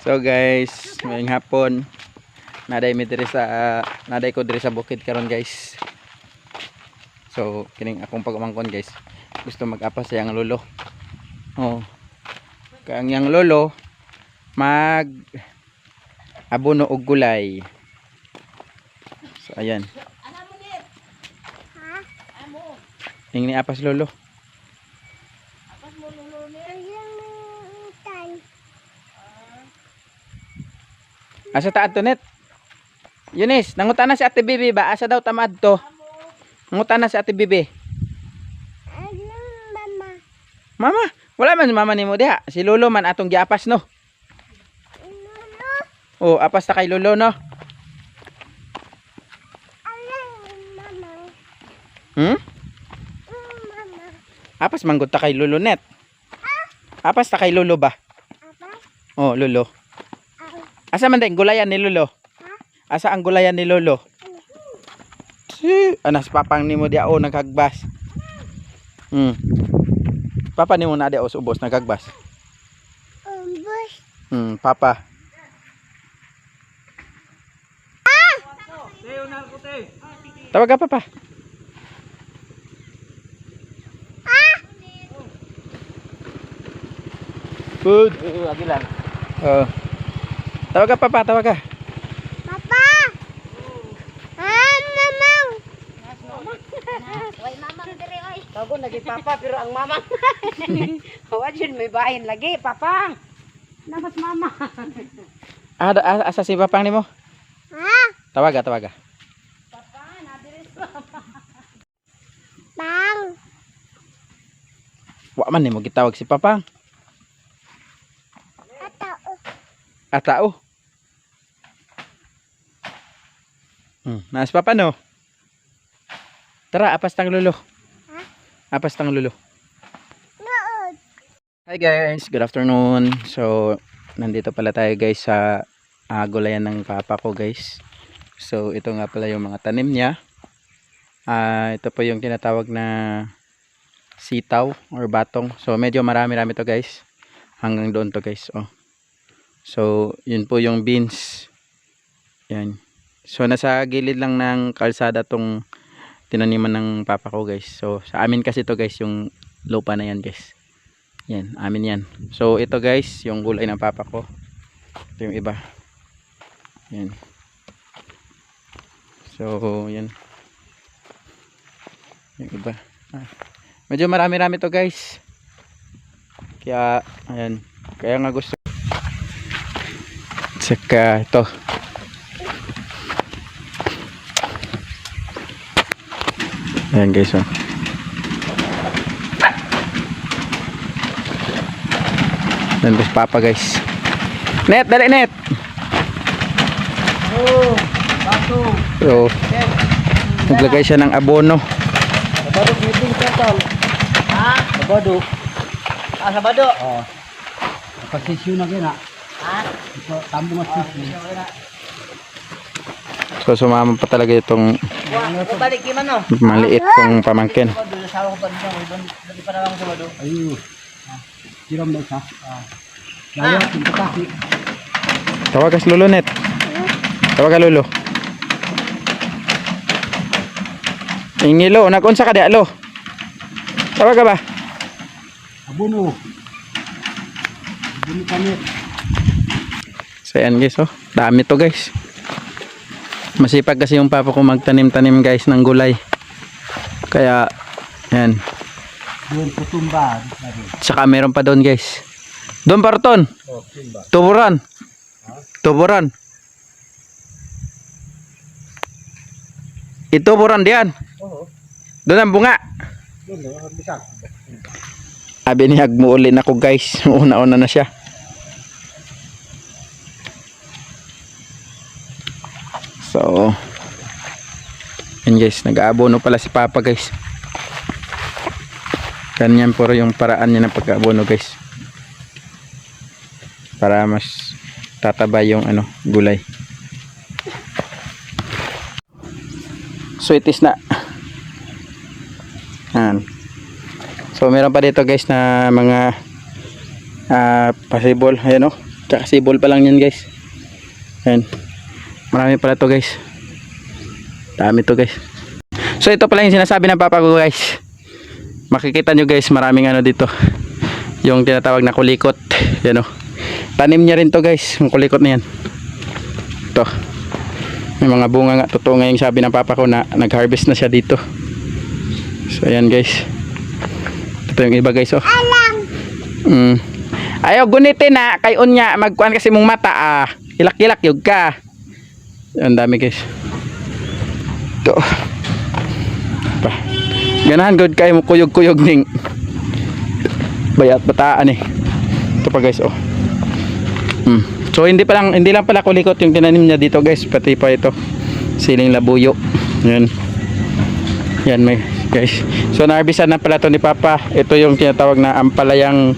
so guys, ngayong hapon naday mi diri sa naday ko diri sa bukid karon guys. So kining akong pag-umangkon guys. Gusto mag-apas sa yang lolo. Oh. Kang yang lolo mag abono og gulay. So ayan. Ing ni apas lolo. Asa ta adto net? Yunis, nangutan na si Ate Bibi ba? Asa daw tamad to? Nangutan na si Ate Bibi. Mama, wala man mama nimo diha. Si Lolo man atong giapas no. Oh, apas ta kay Lolo no. Hmm? Apas manggod ta kay Lolo net. Apas ta kay Lolo ba? Oh, Lolo. Asa man din gulayan ni Lolo? Asa ang gulayan ni Lolo? Si, anas papang nimo dia o naghagbas. Hmm. Papa nimo na dia o subos naghagbas. Hmm, papa. Tawag ka papa. Good. Lagi lang. Oh. Tawag ka papa, tawag ka. Tago lagi papa pero ang mama. Hawa dyan may bahin lagi papa. Namas mama. Ah, da- ah, asa si papang nimo? Tawag ka, tawag ka. Wa man nimo gitawag si papang. Atao. Hmm, nas papa no. Tara, apas tang lulo. Apas tang lulo. Hi guys, good afternoon. So, nandito pala tayo guys sa ah, gulayan ng papa ko guys. So, ito nga pala yung mga tanim niya. Ah, ito po yung tinatawag na sitaw or batong. So, medyo marami-rami to guys. Hanggang doon to guys. Oh. So, yun po yung beans. Yan. So, nasa gilid lang ng kalsada tong tinaniman ng papa ko guys. So, sa amin kasi to guys yung lupa na yan guys. Yan, amin yan. So, ito guys, yung gulay ng papa ko. Ito yung iba. Yan. So, yan. Yung iba. Ah. Medyo marami-rami to guys. Kaya, ayan. Kaya nga gusto. Tsaka ito. Ayan guys, oh. Ayan guys, papa guys. Net, dali net. Oh, bato. So, naglagay siya ng abono. Sabado biting total. Ha? Sabado. Ah, sabado. Oh. Pasisyo na gina. Ha? Ito tambo mas sisyo. So, sumama pa talaga itong Wa, balik ki man no. maliit kong pamangkin. Tawag ka si Lolo net. Tawag ka Lolo. Ingi lo, nagunsa ka di lo. Tawag ka ba? Abono. Abono kami. So yan guys oh. Dami to guys. Masipag kasi yung papa ko magtanim-tanim guys ng gulay. Kaya yan. Doon putumba. Tsaka meron pa doon guys. Doon parton. Oh. Tuburan. Tuburan. Ituburan diyan. Oo. Doon ang bunga. Doon, bisa. Abi ni Hagmuulin ako guys. Una-una na siya. So, yan guys. Nag-aabono pala si Papa guys. Ganyan puro yung paraan niya ng pag-aabono guys. Para mas tataba yung ano, gulay. Sweeties na. Yan. So meron pa dito guys na mga ah possible ayan o. Tsaka sibol pa lang yan guys. Ayan. Marami pala to guys. Dami to guys. So ito pala yung sinasabi ng papa ko guys. Makikita nyo guys maraming ano dito. Yung tinatawag na kulikot. Yan o. Tanim niya rin to guys. Yung kulikot na yan. Ito. May mga bunga nga. Totoo nga yung sabi ng papa ko na nag-harvest na siya dito. So ayan guys. Ito yung iba guys oh. Mm. Ayaw gunitin na kay unya magkuan kasi mong mata ah. Ilak-ilak yug ka. Ang dami guys. Ito. Pa. Ganahan good kay mo kuyog-kuyog ning bayat bataan eh. Ito pa guys oh. Mm. So hindi pa lang hindi lang pala kulikot yung tinanim niya dito guys, pati pa ito siling labuyo. Yan. Yan may guys. So naarbisan na pala to ni Papa. Ito yung tinatawag na ampalayang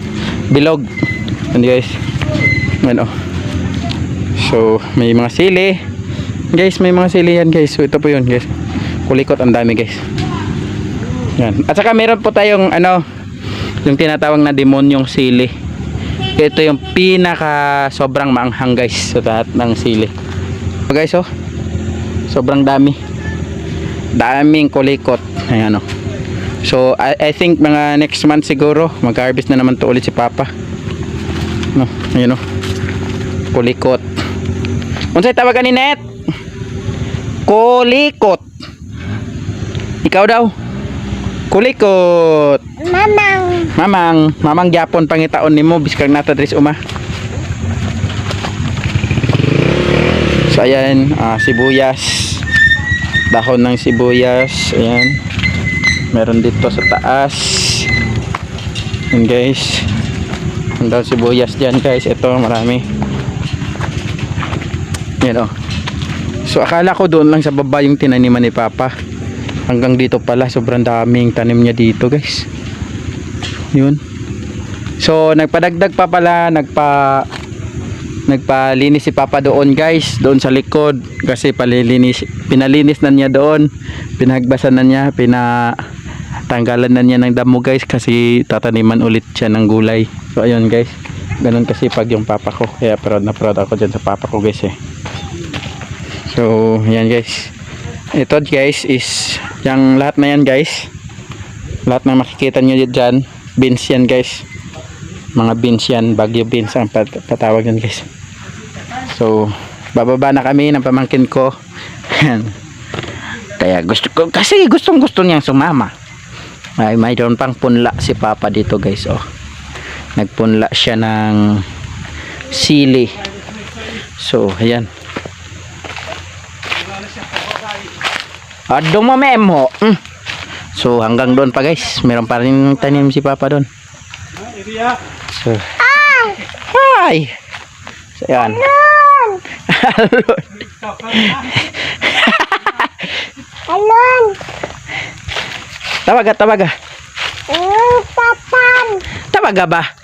bilog. Yan guys. Yan oh. So may mga sili. Guys, may mga sili yan guys. So ito po yun guys. Kulikot ang dami guys. Yan. At saka meron po tayong ano yung tinatawag na demonyong sili. Ito yung pinaka sobrang maanghang guys sa lahat ng sili. So guys oh. Sobrang dami daming kulikot ayan o so I, I think mga next month siguro mag-harvest na naman to ulit si Papa no, ayan o kulikot unsay tawagan ni Net kulikot. Ikaw daw. Kulikot. Mamang. mamang. Mamang Japon pangitaon nimo biskang nata dres uma. So ayan ah, sibuyas. Dahon ng sibuyas ayan. Meron dito sa taas. Yan guys. Ang dahon sibuyas dyan guys. Ito marami. Yan o so akala ko doon lang sa baba yung tinaniman ni papa. Hanggang dito pala sobrang daming tanim niya dito guys. Yun. So nagpadagdag pa pala nagpa nagpalinis si Papa doon guys doon sa likod. Kasi palilinis pinalinis na niya doon. Pinagbasan na niya pinatanggalan na niya ng damo guys kasi tataniman ulit siya ng gulay. So ayun guys. Ganun kasi pag yung papa ko. Kaya proud na proud ako dyan sa papa ko guys eh so yan guys. Ito guys is yung lahat na yan guys. Lahat na makikita nyo dyan beans yan guys. Mga beans yan bagyo beans ang pat patawag yan guys. So bababa na kami ng pamangkin ko. Kaya gusto ko kasi gustong gusto niyang sumama. Ay mayroon pang punla si papa dito guys oh. Nagpunla siya ng sili. So ayan Adong mo memo. Mm. So hanggang doon pa guys, meron pa rin tanim si Papa doon. So, Hi! So, yan. Alon. tawaga, tawaga. Tawaga ba?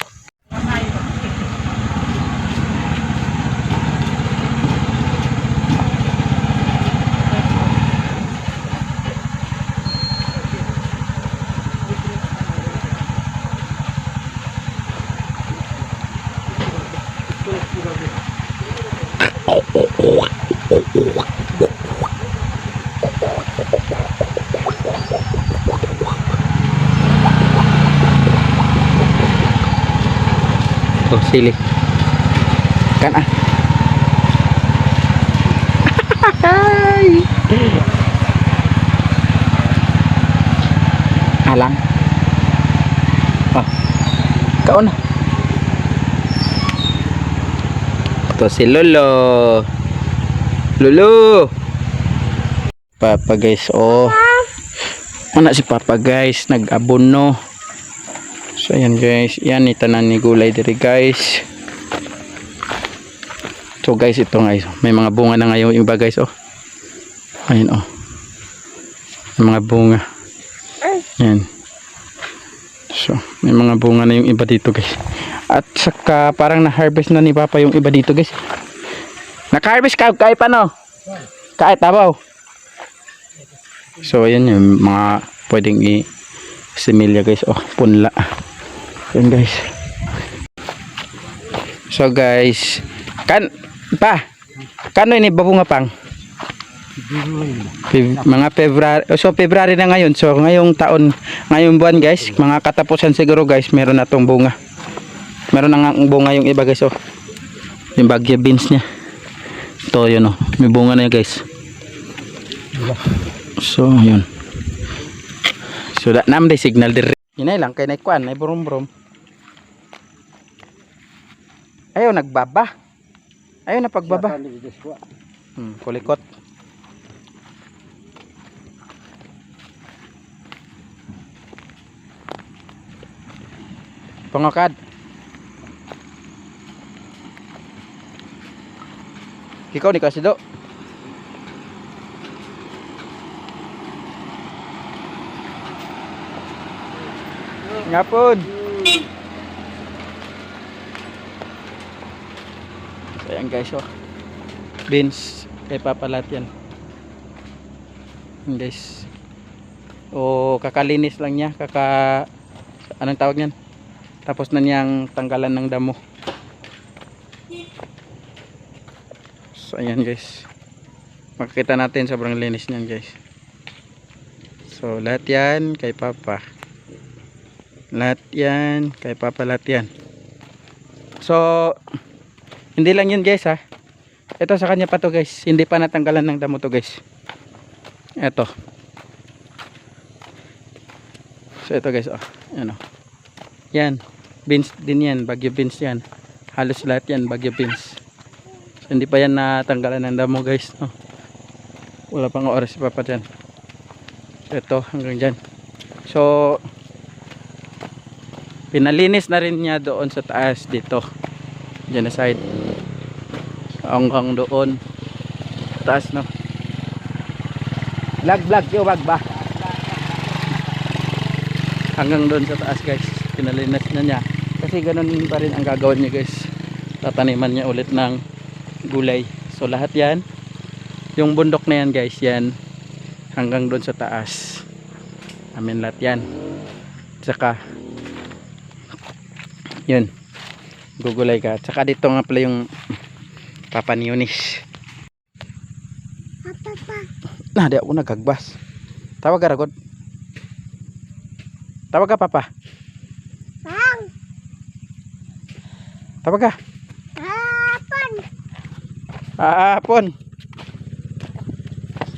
Kan ah. Alang. Oh. Kaon na. Ito si Lolo. Lolo. Papa guys, oh. Ano si Papa guys, nag-abono. So ayan guys, yan itanan ni gulay diri guys. So guys, ito guys, may mga bunga na ngayon yung iba guys oh. Ayun oh. May mga bunga. Yan. So, may mga bunga na yung iba dito guys. At saka parang na-harvest na ni Papa yung iba dito guys. Naka-harvest ka kahit paano? Kahit tabaw. So ayan yung mga pwedeng i similya guys. Oh, punla. Yan guys. So guys, kan pa kano ini babunga pang? Feb- mga February so February na ngayon. So ngayong taon ngayong buwan guys mga katapusan siguro guys meron na tong bunga. Meron na ang bunga yung iba guys oh. Yung bagyo beans niya. Ito yun oh. May bunga na yun guys. So yun. So that nam di signal dire yun lang kay naikuan ay brum brum ayaw nagbaba ayaw na pagbaba hmm, kulikot Pangakad. Ikaw ni Kasido. Ngapon. So ayan guys oh. Beans kay papalat yan. Yan, guys. O kakalinis lang niya, kaka anong tawag niyan? tapos na niyang tanggalan ng damo so ayan guys makikita natin sobrang linis niyan guys so lahat yan kay papa lahat yan kay papa lahat yan so hindi lang yun guys ha. Ito sa kanya pa to guys. Hindi pa natanggalan ng damo to guys. Ito. So ito guys oh. Yan oh. Yan. Beans din yan. Bagyo beans yan. Halos lahat yan bagyo beans. So, hindi pa yan natanggalan ng damo guys no? wala pang oras si papa dyan. So ito hanggang dyan. So pinalinis na rin niya doon sa taas dito. Dyan na side hanggang doon. Taas no? Vlog vlog yo wag ba? Hanggang doon sa taas guys. Pinalinis na niya. Kasi ganun pa rin ang gagawin niya guys. Tataniman niya ulit ng gulay. So lahat yan yung bundok na yan guys yan hanggang doon sa taas. Amin lahat yan. Tsaka yun. Gugulay ka. Tsaka dito nga pala yung papa ni Eunice Papa. na di ako nagagbas tawag ka ragod tawag ka papa Pang. tawag ka Hapon. Aapon.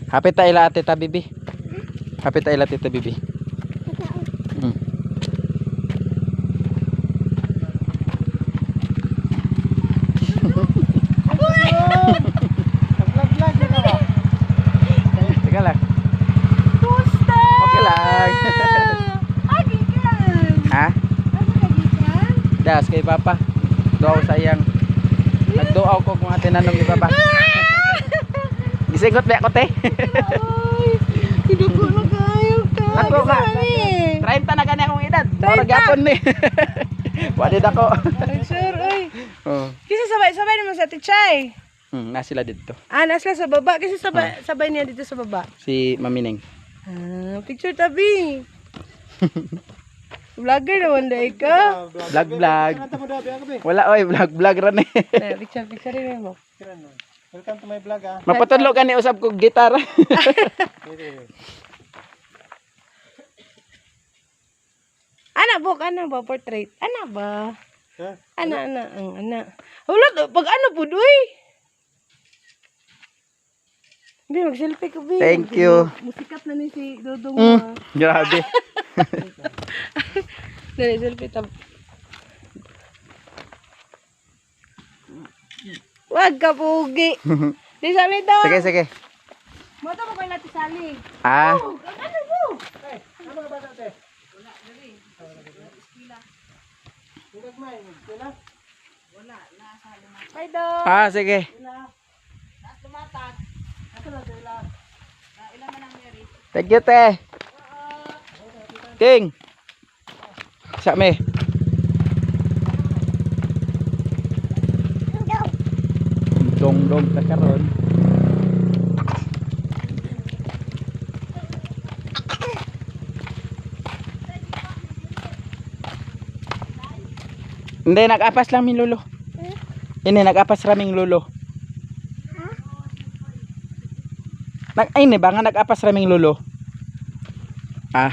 Hapit tayo ila ate ta bibi. Hapit tayo ila tita bibi. Hmm. Teka lang. Tusta. Okay lang. Agi ka. ha? Ano lagi ka? Das kay papa. Doaw sayang. Nagdoaw ko kung ate nanong ni papa. Gisingot ba ako te? Ay. Kidugo na kayo ka. Ako. Kasali. 30 na gani akong edad. Mura gyapon ni. Wadid ako. Sir. Ay. Oh. Kasi sabay-sabay naman sa Tichay. Hmm, na sila dito. Ah, nasa sa baba. Kasi sabay, sabay niya dito sa baba. Si Mamineng. Ah, picture tabi. Vlogger naman dahil ka. Vlog vlog. Wala oy, vlog vlog ra ni. Eh, picture, picture rin mo. Welcome to my vlog ah. Mapatudlo ka ni usab kog gitar. Ana bok, ana ba portrait? Ana ba? Ana, ana, ang ana. Wala, pag ano po, uy. Bi, mag-selfie ka, Bi. Thank you. Musikat na ni si Dodong. Mm, ah. grabe. Dali, selfie tab. Wag ka, pugi. Di sali daw. Sige, sige. Mata pa ba natin sali? Ah, Oh, ano mo? Bye, daw. ah sige. Thank you, te. King. Sa me. Dong dong ta karon. Hindi, nag-apas lang mi lolo. Ini nag-apas raming lulo. Nag ay ni ba nga nag-apas raming lulo? Ah,